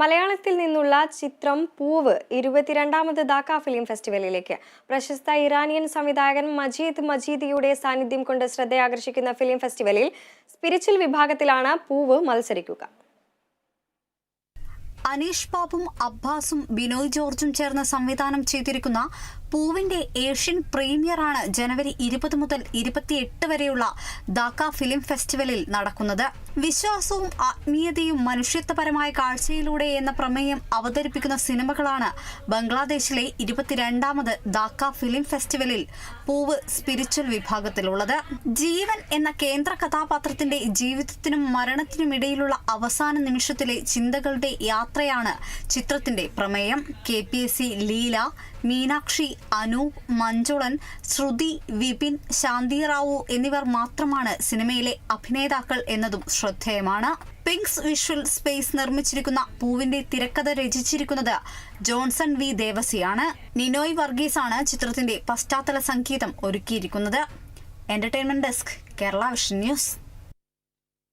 മലയാളത്തിൽ നിന്നുള്ള ചിത്രം പൂവ് ഇരുപത്തിരണ്ടാമത് ദാക്ക ഫിലിം ഫെസ്റ്റിവലിലേക്ക്. പ്രശസ്ത ഇറാനിയൻ സംവിധായകൻ മജീദ് മജീദിയുടെ സാന്നിധ്യം കൊണ്ട് ശ്രദ്ധയാകർഷിക്കുന്ന ഫിലിം ഫെസ്റ്റിവലിൽ സ്പിരിച്വൽ വിഭാഗത്തിലാണ് പൂവ് മത്സരിക്കുക. അനീഷ് ബാബും അബ്ബാസും ബിനോയ് ജോർജും ചേർന്ന് സംവിധാനം ചെയ്തിരിക്കുന്ന പൂവിന്റെ ഏഷ്യൻ പ്രീമിയറാണ് ജനുവരി ഇരുപത് മുതൽ ഇരുപത്തിയെട്ട് വരെയുള്ള ദാക്ക ഫിലിം ഫെസ്റ്റിവലിൽ നടക്കുന്നത്. വിശ്വാസവും ആത്മീയതയും മനുഷ്യത്വപരമായ കാഴ്ചയിലൂടെ എന്ന പ്രമേയം അവതരിപ്പിക്കുന്ന സിനിമകളാണ് ബംഗ്ലാദേശിലെ ഇരുപത്തിരണ്ടാമത് ധാക്ക ഫിലിം ഫെസ്റ്റിവലിൽ പൂവ് സ്പിരിച്വൽ വിഭാഗത്തിലുള്ളത്. ജീവൻ എന്ന കേന്ദ്ര കഥാപാത്രത്തിന്റെ ജീവിതത്തിനും മരണത്തിനുമിടയിലുള്ള അവസാന നിമിഷത്തിലെ ചിന്തകളുടെ യാത്രയാണ് ചിത്രത്തിന്റെ പ്രമേയം. K P S C Leela Meenakshi Anoop Manjulan Shruthi Vipin Shanthi Rao എന്നിവർ മാത്രമാണ് സിനിമയിലെ അഭിനേതാക്കൾ എന്നതും ശ്രദ്ധേയമാണ്. പിങ്ക്സ് വിഷ്വൽ സ്പേസ് നിർമ്മിച്ചിരിക്കുന്ന പൂവിന്റെ തിരക്കഥ രചിച്ചിരിക്കുന്നത് ജോൺസൺ വി ദേവസിയാണ്. നിനോയ് വർഗീസ് ആണ് ചിത്രത്തിന്റെ പശ്ചാത്തല സംഗീതം ഒരുക്കിയിരിക്കുന്നത്. Entertainment desk Kerala vision news.